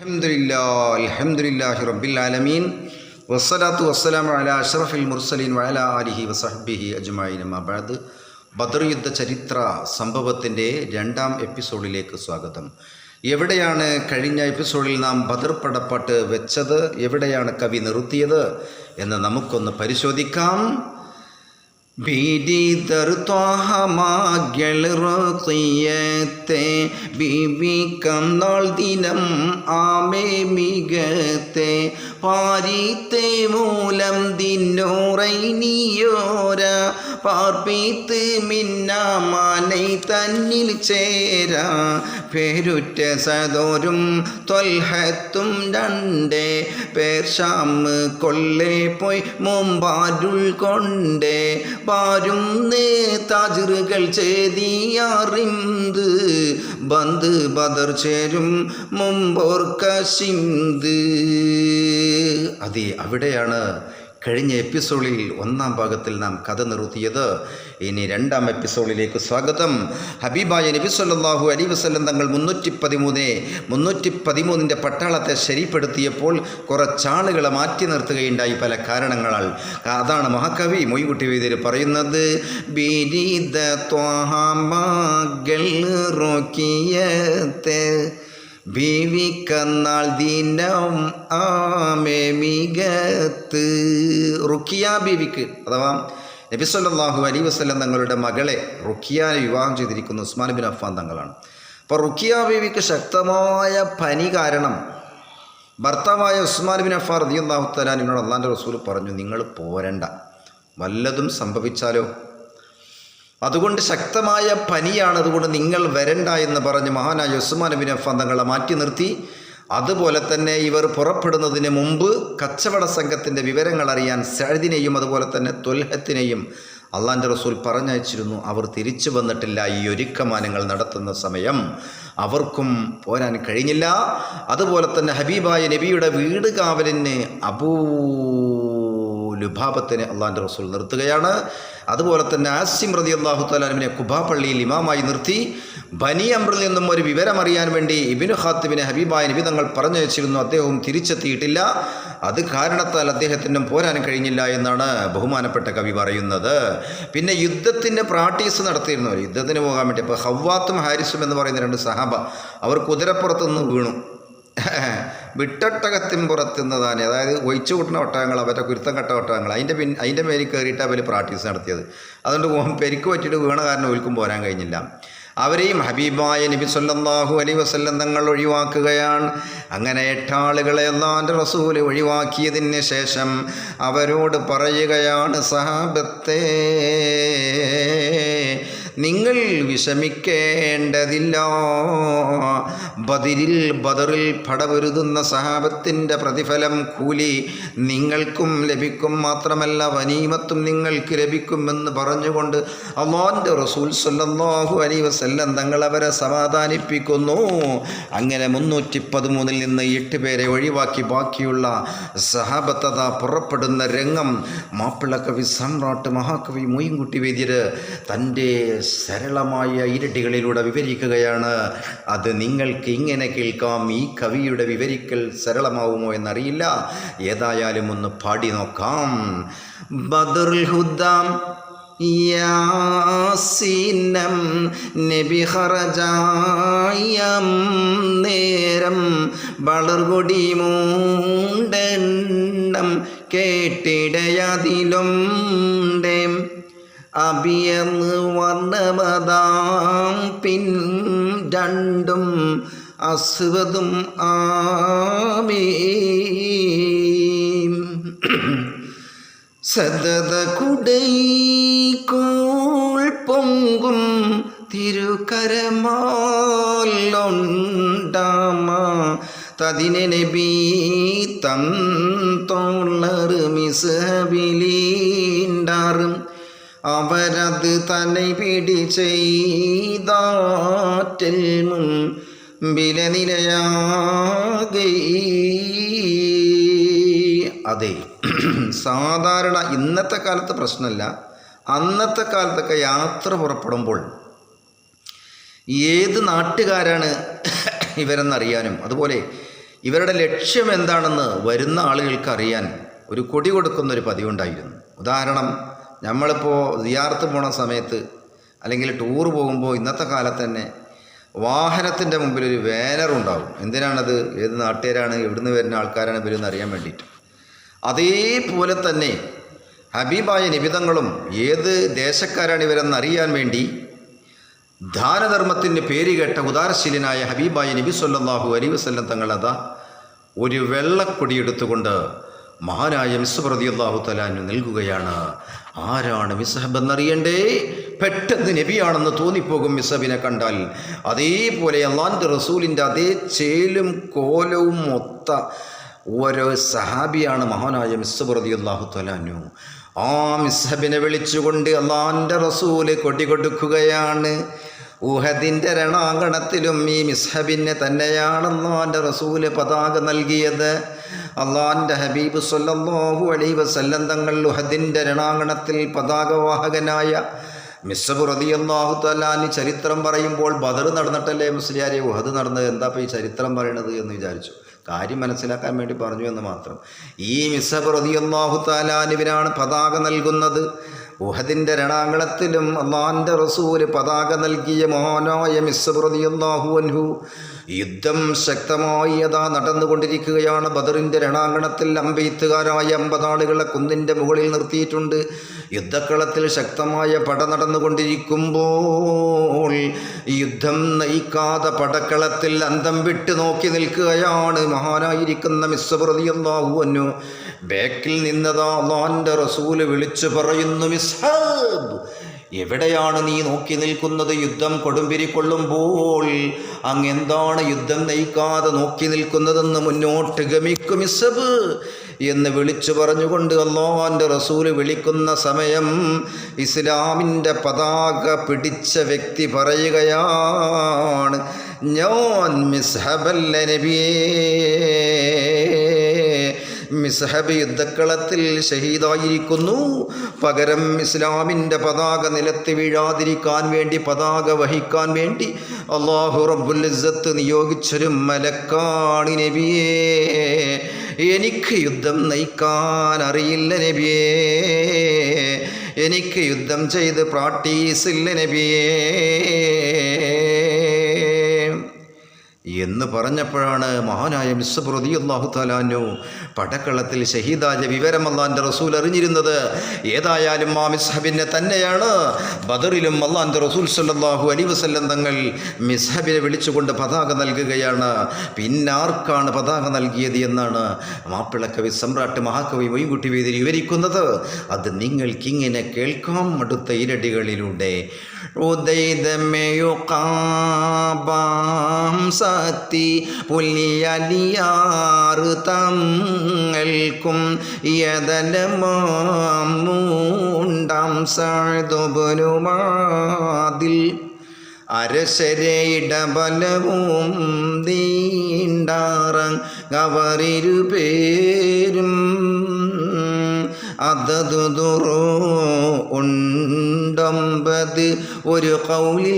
അൽഹംദുലില്ലാ അൽഹംദുലില്ലാഹി റബ്ബിൽ ആലമീൻ. വസ്സലാത്തു വസ്സലാമു അലാ അഷ്റഫിൽ മുർസലീൻ വഅലാ ആലിഹി വസഹ്ബിഹി അജ്മഈൻ. അബാദ് ബദർ യുദ്ധ ചരിത്ര സംഭവത്തിന്റെ രണ്ടാം എപ്പിസോഡിലേക്ക് സ്വാഗതം. എവിടെയാണ് കഴിഞ്ഞ എപ്പിസോഡിൽ നാം ബദർ പടപ്പാട്ട് വെച്ചത്? എവിടെയാണ് കവി നിർത്തിയത്? എന്ന് നമുക്കൊന്ന് പരിശോധിക്കാം. ബീഡിതർ ത്വാഹമാകൾ റോത്തിയത്തെ ബീബി കന്നാൾ ദിനം ആമേ മികത്തെ. പാരീത്തെ മൂലം ദിന്നോറൈനിയോര പാർപ്പീത്ത് മിന്നാമാലൈ തന്നിൽ ചേരാ. പേരുറ്റ സദോരും തൊൽഹത്തും രണ്ടേ. പേർഷാമ് കൊള്ളേ പോയി മുമ്പാരുൾ കൊണ്ടേ. പാരും താജിറുകൾ ബന്ത് ബന്ദ് ബദർ ചേരും മുമ്പോർക്കശിന്ത് അതെ അവിടെയാണ് കഴിഞ്ഞ എപ്പിസോഡിൽ ഒന്നാം ഭാഗത്തിൽ നാം കഥ നിർത്തിയത്. ഇനി രണ്ടാം എപ്പിസോഡിലേക്ക് സ്വാഗതം. ഹബീബായ നബി സല്ലാഹു അലി വസ്ലം തങ്ങൾ മുന്നൂറ്റി പതിമൂന്ന് മുന്നൂറ്റി പതിമൂന്നിന്റെ പട്ടാളത്തെ ശരിപ്പെടുത്തിയപ്പോൾ കുറച്ചാളുകളെ മാറ്റി നിർത്തുകയുണ്ടായി പല കാരണങ്ങളാൽ. അതാണ് മഹാകവി മൊയ്കുട്ടി വൈദ്യർ പറയുന്നത്. ബിരിദ റോക്കിയത്തെ ബീവിക്കന്നാൾ ദിനം ആമേ മികത്ത് റുക്കിയ ബീവിക്ക് അഥവാ നബിസ്വല്ലാഹു അലി വസ്ലം തങ്ങളുടെ മകളെ റുക്കിയാനെ വിവാഹം ചെയ്തിരിക്കുന്ന ഉസ്മാൻ ബിൻ അഫ്ഫാൻ തങ്ങളാണ്. അപ്പോൾ റുക്കിയ ബീവിക്ക് ശക്തമായ പനി കാരണം ഭർത്താവായ ഉസ്മാൻ ബിൻ അഫ്ഫാർ റദിയുല്ലാഹു തലാൻ അള്ളാന്റെ റസൂൽ പറഞ്ഞു നിങ്ങൾ പോരണ്ട. വല്ലതും സംഭവിച്ചാലോ? അതുകൊണ്ട് ശക്തമായ പനിയാണ് അതുകൊണ്ട് നിങ്ങൾ വരണ്ട എന്ന് പറഞ്ഞ് മഹാനായ ഉസ്മാൻ ബിൻ അഫ്ഫാൻ തങ്ങളെ മാറ്റി നിർത്തി. അതുപോലെ തന്നെ ഇവർ പുറപ്പെടുന്നതിന് മുമ്പ് കച്ചവട സംഘത്തിന്റെ വിവരങ്ങൾ അറിയാൻ സഴുദിനെയും അതുപോലെ തന്നെ തൊൽഹത്തിനെയും അള്ളാന്റെ റസൂൽ പറഞ്ഞയച്ചിരുന്നു. അവർ തിരിച്ചു വന്നിട്ടില്ല. ഈ ഒരുക്കമാനങ്ങൾ നടത്തുന്ന സമയം അവർക്കും പോരാൻ കഴിഞ്ഞില്ല. അതുപോലെ തന്നെ ഹബീബായ നബിയുടെ വീട് കാവലിന് അബൂ ലുഭാബത്തിനെ അള്ളാന്റെ റസൂൽ നിർത്തുകയാണ്. അതുപോലെ തന്നെ ആസിം റതി അള്ളാഹു താലാനുവിനെ കുബാ പള്ളിയിൽ ഇമാമായി നിർത്തി. ബനി അമ്രിൽ നിന്നും ഒരു വിവരം അറിയാൻ വേണ്ടി ഇബിനു ഹാത്തിബിനെ ഹബീബായ നബി തങ്ങൾ പറഞ്ഞയച്ചിരുന്നു. അദ്ദേഹവും തിരിച്ചെത്തിയിട്ടില്ല. അത് കാരണത്താൽ അദ്ദേഹത്തിനും പോരാൻ കഴിഞ്ഞില്ല എന്നാണ് ബഹുമാനപ്പെട്ട കവി പറയുന്നത്. പിന്നെ യുദ്ധത്തിന്റെ പ്രാക്ടീസ് നടത്തിയിരുന്നു. യുദ്ധത്തിന് പോകാൻ വേണ്ടി അപ്പോൾ ഹവ്വാത്തും ഹാരിസും എന്ന് പറയുന്ന രണ്ട് സഹാബ അവർ കുതിരപ്പുറത്തുനിന്ന് വീണു. വിട്ടൊട്ടകത്തിൻ പുറത്തുന്നതാണ് അതായത് ഒഴിച്ചു കൂട്ടുന്ന ഒട്ടകങ്ങൾ അവരുടെ കുരുത്തം കെട്ട ഒട്ടകങ്ങൾ. അതിന്റെ പിൻ അതിന്റെ മേലിൽ കയറിയിട്ട് അവർ പ്രാക്ടീസ് നടത്തിയത്. അതുകൊണ്ട് പെരുക്ക് പറ്റിയിട്ട് വീണ കാരണം ഒരിക്കും പോരാൻ കഴിഞ്ഞില്ല. അവരെയും ഹബീബായ നബി സല്ലാഹു അലൈഹി വസല്ലം തങ്ങൾ ഒഴിവാക്കുകയാണ്. അങ്ങനെ എട്ടാളുകളെ അള്ളാന്റെ റസൂൽ ഒഴിവാക്കിയതിന് ശേഷം അവരോട് പറയുകയാണ് സഹാബത്തെ നിങ്ങൾ വിഷമിക്കേണ്ടതില്ല. ബദിരിൽ ബദറിൽ പടവരുതുന്ന സഹാബത്തിന്റെ പ്രതിഫലം കൂലി നിങ്ങൾക്കും ലഭിക്കും. മാത്രമല്ല വനീമത്തും നിങ്ങൾക്ക് ലഭിക്കുമെന്ന് പറഞ്ഞുകൊണ്ട് അള്ളാന്റെ റസൂൽ സല്ലല്ലാഹു അലൈഹി വസല്ലം തങ്ങൾ അവരെ സമാധാനിപ്പിക്കുന്നു. അങ്ങനെ മുന്നൂറ്റി പതിമൂന്നിൽ നിന്ന് എട്ട് പേരെ ഒഴിവാക്കി ബാക്കിയുള്ള സഹാബത്തത പുറപ്പെടുന്ന രംഗം മാപ്പിളക്കവി സമ്രാട്ട് മഹാകവി മൊയ്യൻകുട്ടി വൈദ്യര് തന്റെ സരളമായ ഇരട്ടികളിലൂടെ വിവരിക്കുകയാണ്. അത് നിങ്ങൾക്ക് ഇങ്ങനെ കേൾക്കാം. ഈ കവിയുടെ വിവരിക്കൽ സരളമാവുമോ എന്നറിയില്ല. ഏതായാലും ഒന്ന് പാടി നോക്കാം. ബദറുൽ ഹുദാം യാസീനം നബി ഹറജായം നേരം വളർകൊടി മൂണ്ടെണ്ണം കേട്ടിടയതിലുണ്ടേം അഭിയന്ന് വർണമതാം പിൻ രണ്ടും അസുവതും ആമീം. സതത കുടൈക്കോൾ പൊങ്കും തിരുക്കരമാലൊണ്ടാമ. തതിനെ നബി തൻ മിസബിലീണ്ടാറും അവരത് തന്നെ പിടി ചെയ്താറ്റിൽ മുൻ ബിലനിലയാകെ അതെ സാധാരണ ഇന്നത്തെ കാലത്ത് പ്രശ്നമല്ല. അന്നത്തെ കാലത്തൊക്കെ യാത്ര പുറപ്പെടുമ്പോൾ ഏത് നാട്ടുകാരാണ് ഇവരെന്നറിയാനും അതുപോലെ ഇവരുടെ ലക്ഷ്യം എന്താണെന്ന് വരുന്ന ആളുകൾക്ക് അറിയാൻ ഒരു കൊടി കൊടുക്കുന്ന ഒരു പതിവുണ്ടായിരുന്നു. ഉദാഹരണം നമ്മളിപ്പോൾ സിയാർത്ത് പോണ സമയത്ത് അല്ലെങ്കിൽ ടൂർ പോകുമ്പോൾ ഇന്നത്തെ കാലത്ത് തന്നെ വാഹനത്തിന്റെ മുമ്പിൽ ഒരു ബാനർ ഉണ്ടാവും. എന്തിനാണത്? ഏത് നാട്ടുകാരാണ്? എവിടുന്ന് വരുന്ന ആൾക്കാരാണ് ഇവരെന്ന് അറിയാൻ വേണ്ടിയിട്ട്. അതേപോലെ തന്നെ ഹബീബായ നിബിതങ്ങളും ഏത് ദേശക്കാരാണ് ഇവരെന്ന് അറിയാൻ വേണ്ടി ദാനധർമ്മത്തിന്റെ പേര് കേട്ട ഉദാരശീലനായ ഹബീബായ നബി സല്ലാഹു അലൈഹി വസല്ലം തങ്ങൾ അതാ ഒരു വെള്ളക്കൊടി എടുത്തുകൊണ്ട് മഹാനായ മിസ്ഹബ് റളിയല്ലാഹു തലാനു നൽകുകയാണ് ആരാണ് മിസ്ഹബ് എന്നറിയണ്ടേ പെട്ടെന്ന് നബിയാണെന്ന് തോന്നിപ്പോകും മിസ്ഹബിനെ കണ്ടാൽ. അതേപോലെ അള്ളാന്റെ റസൂലിന്റെ അതേ ചേലും കോലവും മൊത്ത ഓരോ സഹാബിയാണ് മഹാനായ മിസ്ഹബ് അള്ളാഹു തലാനു ആ മിസ്ഹബിനെ വിളിച്ചുകൊണ്ട് അള്ളാന്റെ റസൂൽ കൊടി കൊടുക്കുകയാണ്. ഊഹദിന്റെ രണാങ്കണത്തിലും ഈ മിസ്ഹബിനെ തന്നെയാണെന്നോ എന്റെ റസൂൽ പതാക നൽകിയത്. അള്ളാന്റെ ഹബീബ് സല്ലല്ലാഹു അലൈഹി വസല്ലം തങ്ങൾ ഉഹദിന്റെ രണാങ്കണത്തിൽ പതാകവാഹകനായ മിസ്സബ് റതിയല്ലാഹു തലാനി ചരിത്രം പറയുമ്പോൾ ബദർ നടന്നിട്ടല്ലേ മുസ്ലിയാരെ ഉഹദ് നടന്നത്? എന്താ ഇപ്പോൾ ഈ ചരിത്രം പറയണത് എന്ന് വിചാരിച്ചു. കാര്യം മനസ്സിലാക്കാൻ വേണ്ടി പറഞ്ഞു എന്ന് മാത്രം. ഈ മിസ്സബ് റതിയല്ലാഹു താലാനുവിനാണ് പതാക നൽകുന്നത്. ഉഹദിന്റെ രണാങ്കളത്തിലും അള്ളാന്റെ റസൂൽ പതാക നൽകിയ മഹാനായ മിസ്സപ്രതിയൊന്നാഹുവൻഹു യുദ്ധം ശക്തമായി അതാ നടന്നുകൊണ്ടിരിക്കുകയാണ്. ബദറിന്റെ രണാങ്കണത്തിൽ അമ്പെയ്ത്തുകാരായ അമ്പതാളുകളെ കുന്നിന്റെ മുകളിൽ നിർത്തിയിട്ടുണ്ട്. യുദ്ധക്കളത്തിൽ ശക്തമായ പട നടന്നുകൊണ്ടിരിക്കുമ്പോൾ യുദ്ധം നയിക്കാതെ പടക്കളത്തിൽ അന്തം വിട്ട് നോക്കി നിൽക്കുകയാണ് മഹാനായിരിക്കുന്ന മിസ്സപ്രതിയല്ലാഹുവന്നു ബേക്കിൽ നിന്നതാ അള്ളാന്റെ റസൂൽ വിളിച്ചു പറയുന്നു മിസ്ഹബ് എവിടെയാണ് നീ നോക്കി നിൽക്കുന്നത്? യുദ്ധം കൊടുമ്പിരി കൊള്ളുമ്പോൾ അങ്ങെന്താണ് യുദ്ധം നയിക്കാതെ നോക്കി നിൽക്കുന്നതെന്ന് മുന്നോട്ട് ഗമിക്കും ഇസബ് എന്ന് വിളിച്ചു പറഞ്ഞുകൊണ്ട് അള്ളാഹാന്റെ റസൂൽ വിളിക്കുന്ന സമയം ഇസ്ലാമിന്റെ പതാക പിടിച്ച വ്യക്തി പറയുകയാണ് ഞാൻ മിസ്ഹബല്ല നബിയേ മിസ്ഹബ് യുദ്ധക്കളത്തിൽ ഷഹീദായിരിക്കുന്നു. പകരം ഇസ്ലാമിന്റെ പതാക നിലത്ത് വീഴാതിരിക്കാൻ വേണ്ടി പതാക വഹിക്കാൻ വേണ്ടി അള്ളാഹു റബ്ബുൽ ഇസ്സത്ത് നിയോഗിച്ചൊരു മലക്കാണി നബിയേ. എനിക്ക് യുദ്ധം നയിക്കാൻ അറിയില്ല നബിയേ. എനിക്ക് യുദ്ധം ചെയ്ത് പ്രാക്ടീസില്ല നബിയേ. എന്ന് പറഞ്ഞപ്പോഴാണ് മഹാനായ മിസ്സപ്രതി അള്ളാഹു താലാനു പടക്കളത്തിൽ ഷഹീദായ വിവരം അള്ളാന്റെ റസൂൽ അറിഞ്ഞിരുന്നത്. ഏതായാലും ആ മിസ്ഹബിനെ തന്നെയാണ്. ബദറിലും അള്ളാന്റെ റസൂൽ സല്ലാഹു അലി വസല്ലം തങ്ങൾ മിസ്ഹബിനെ വിളിച്ചുകൊണ്ട് പതാക നൽകുകയാണ്. പിന്നാർക്കാണ് പതാക നൽകിയത് എന്നാണ് മാപ്പിളക്കവി സമ്രാട്ട് മഹാകവി മൊയ്കുട്ടി വേദി വിവരിക്കുന്നത്. അത് നിങ്ങൾക്കിങ്ങനെ കേൾക്കാം അടുത്ത ഇരടികളിലൂടെ. ഉദൈതമേയുക്കാബാം സത്തി പുലിയലിയാറ് തങ്ങൾക്കും യതലമാണ്ടം സഴുതുപുരുമാതിൽ അരശരെ ഇടബലവും നീണ്ടാറങ് അവരിരു പേരും അതതുതുറോ ഉണ്ടമ്പത് ഒരു കൗലില്ലാറണ്ടും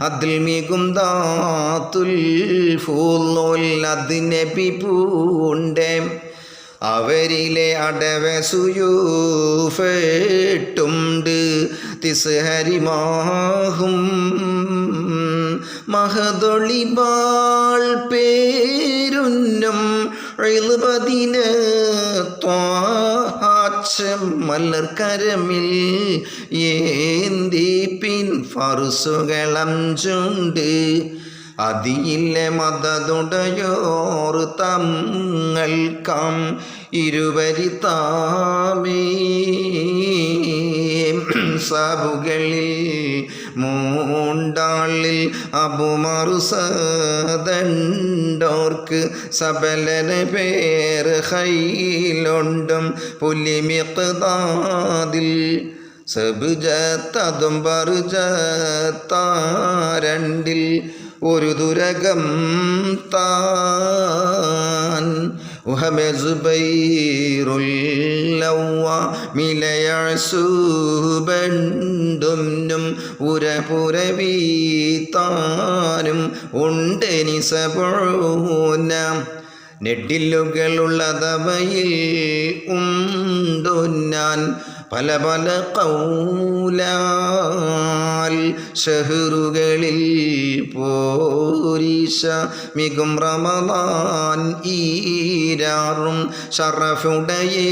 അതിൽ മികുന്താത്തുൽ ഫൂലോൽ അതിനബി പൂണ്ടേ. അവരിലെ അടവസുയൂഫെട്ടുണ്ട് തിസ്ഹരിമാഹും മഹതൊളിബാൾ പേരുന്നും എഴുപതിന് മലർക്കരമിൽ ഏന്തി പിൻ ഫറുസുകളം ചുണ്ട്. അതിയിലെ മതതുടയോർ തങ്ങൾക്കാം ഇരുവരി താമേ. സബുകളിൽ മൂണ്ടാളിൽ അബുമറുസദണ്ടോർക്ക് സബലന പേര് ഹൈലുണ്ടും പുലിമിക്കതാതിൽ സബുജത്തതും പറുജത്താരണ്ടിൽ ഒരു ദുരകം താൻ. മിലയസൂബണ്ടും ഉരപുരവീ താനും ഉണ്ട് നെട്ടില്ലുകളുള്ളതവയിൽ നെഡില്ലുകളുള്ളതവയിൽ ഉണ്ടുന്നാൻ പല പല കൗലാൽ ഷഹറുകളിൽ പോരീശ മികും റമദാൻ ഈരാറും ഷറഫുടയേ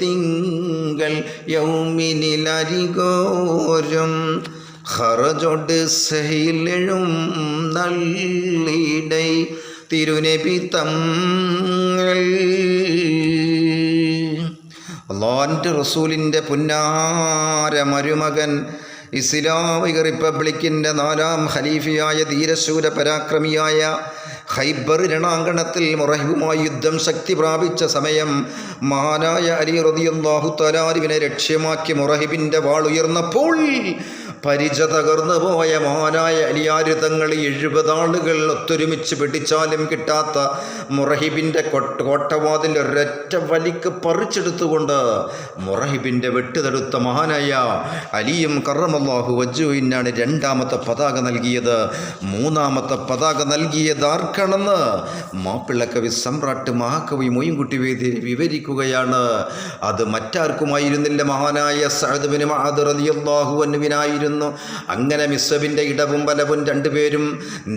തിങ്കൾ യൗമിനിലരികോരും ഹറജൊട് സഹിലെഴും നള്ളിടൈ തിരുനബി അള്ളാന്റെ റസൂലിന്റെ പുന്നാര മരുമകൻ ഇസ്ലാമിക റിപ്പബ്ലിക്കിന്റെ നാലാം ഖലീഫിയായ ധീരശൂര പരാക്രമിയായ ഖൈബർ രണാങ്കണത്തിൽ മുറഹിബുമായി യുദ്ധം ശക്തി പ്രാപിച്ച സമയം മഹാനായ അലി റതിയും തലാരിവിനെ ലക്ഷ്യമാക്കി മുറഹിബിന്റെ വാളുയർന്നപ്പോൾ പരിച തകർന്നു പോയ മോനായ അലിയാരുതങ്ങൾ എഴുപതാളുകൾ ഒത്തൊരുമിച്ച് പിടിച്ചാലും കിട്ടാത്ത മുറഹിബിന്റെ കോട്ടവാതിൽ ഒരൊറ്റ വലിക്ക് പറിച്ചെടുത്തുകൊണ്ട് മുറഹിബിന്റെ വെട്ടുതെടുത്ത മഹാനായ അലിയും കറമല്ലാഹു വജുവിനാണ് രണ്ടാമത്തെ പതാക നൽകിയത്. മൂന്നാമത്തെ പതാക നൽകിയത് ആർക്കാണെന്ന് മാപ്പിളക്കവി സമ്രാട്ട് മഹാകവി മൊയ്യൻകുട്ടി വേദി വിവരിക്കുകയാണ്. അത് മറ്റാർക്കുമായിരുന്നില്ല മഹാനായ സഅദ്ബിന് മഹാദ് റളിയല്ലാഹു അൻഹുവിനായിരുന്നു അങ്ങനെ മിസ്സബിന്റെ ഇടവും വലവും രണ്ടുപേരും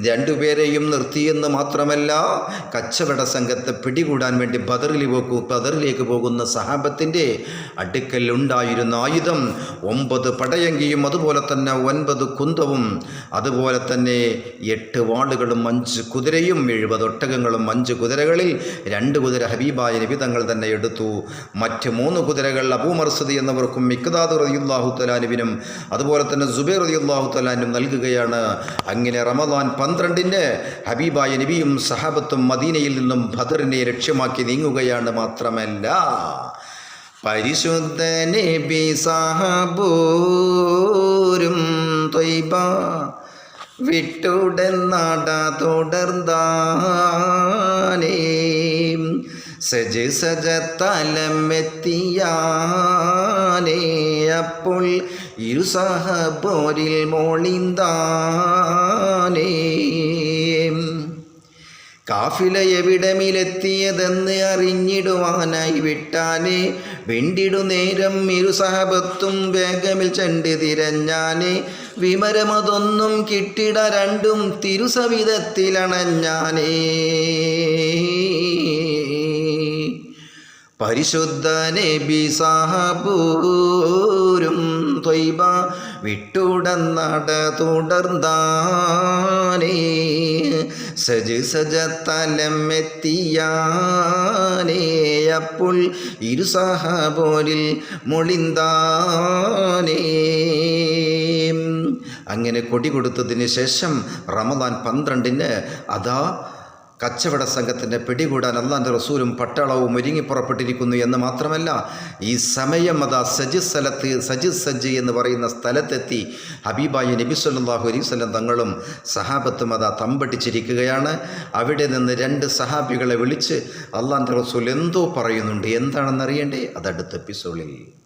രണ്ടുപേരെയും നിർത്തിയെന്ന് മാത്രമല്ല കച്ചവട സംഘത്തെ പിടികൂടാൻ വേണ്ടി ബദറിൽ പോകൂ ബദറിലേക്ക് പോകുന്ന സഹാബത്തിന്റെ അടുക്കൽ ഉണ്ടായിരുന്ന ആയുധം ഒമ്പത് പടയങ്കിയും അതുപോലെ തന്നെ ഒൻപത് കുന്തവും അതുപോലെ തന്നെ എട്ട് വാളുകളും അഞ്ച് കുതിരയും എഴുപത് ഒട്ടകങ്ങളും അഞ്ച് കുതിരകളിൽ രണ്ട് കുതിര ഹബീബായ നബി തങ്ങൾ തന്നെ എടുത്തു. മറ്റ് മൂന്ന് കുതിരകൾ അബൂമർസദി എന്നിവർക്കും മിക്കതാദ് റതിയുല്ലാഹു തലാനുവിനും അതുപോലെ തന്നെ സുബൈർ അള്ളാഹു തലാനും നൽകുകയാണ്. അങ്ങനെ റമദാൻ പന്ത്രണ്ടിന് ഹബീബായ നബിയും സഹാബത്തും മദീനയിൽ നിന്നും ഭദറിനെ ലക്ഷ്യമാക്കി നീങ്ങുകയാണ് മാത്രമല്ല. പരിശുദ്ധ നബി സഹബൂരും തൊയ്ബ വിട്ടുടന്നാട തുടർന്നാനേ സജ സജ തലമെത്തിയാനേ അപ്പോൾ ഇരുസഹബോരിൽ മോളിന്താനേ. കാഫില എവിടമിലെത്തിയതെന്ന് അറിഞ്ഞിടുവാനായി വിട്ടാനേ. വെണ്ടിടു നേരം ഇരുസഹബത്തും വേഗമിൽ ചണ്ട് തിരഞ്ഞാനെ. വിമരമതൊന്നും കിട്ടിട രണ്ടും തിരുസവിധത്തിലണഞ്ഞാനേ. പരിശുദ്ധനെ ബി നബി സാഹബൂരും ത്വയ്ബ വിട്ടുടന്നട തുടർന്നാനേ. സജ് സജ തലമെത്തിയാനേ അപ്പോൾ ഇരുസഹബോരിൽ മൊളിന്താനേ. അങ്ങനെ കൊടി കൊടുത്തതിന് ശേഷം റമദാൻ പന്ത്രണ്ടിന് അതാ കച്ചവട സംഘത്തിന്റെ പിടികൂടാൻ അള്ളാന്റെ റസൂലും പട്ടാളവും ഒരുങ്ങി പുറപ്പെട്ടിരിക്കുന്നു എന്ന് മാത്രമല്ല ഈ സമയം അതാ സജി സ്ഥലത്ത് സജ് സജ്ജ് എന്ന് പറയുന്ന സ്ഥലത്തെത്തി ഹബീബായി നബി സല്ലാഹു അലൈവല്ലം തങ്ങളും സഹാബത്തും അതാ തമ്പടിച്ചിരിക്കുകയാണ്. അവിടെ നിന്ന് രണ്ട് സഹാബികളെ വിളിച്ച് അള്ളാന്റെ റസൂൽ എന്തോ പറയുന്നുണ്ട് എന്താണെന്നറിയണ്ടേ? അതടുത്ത എപ്പിസോഡിൽ.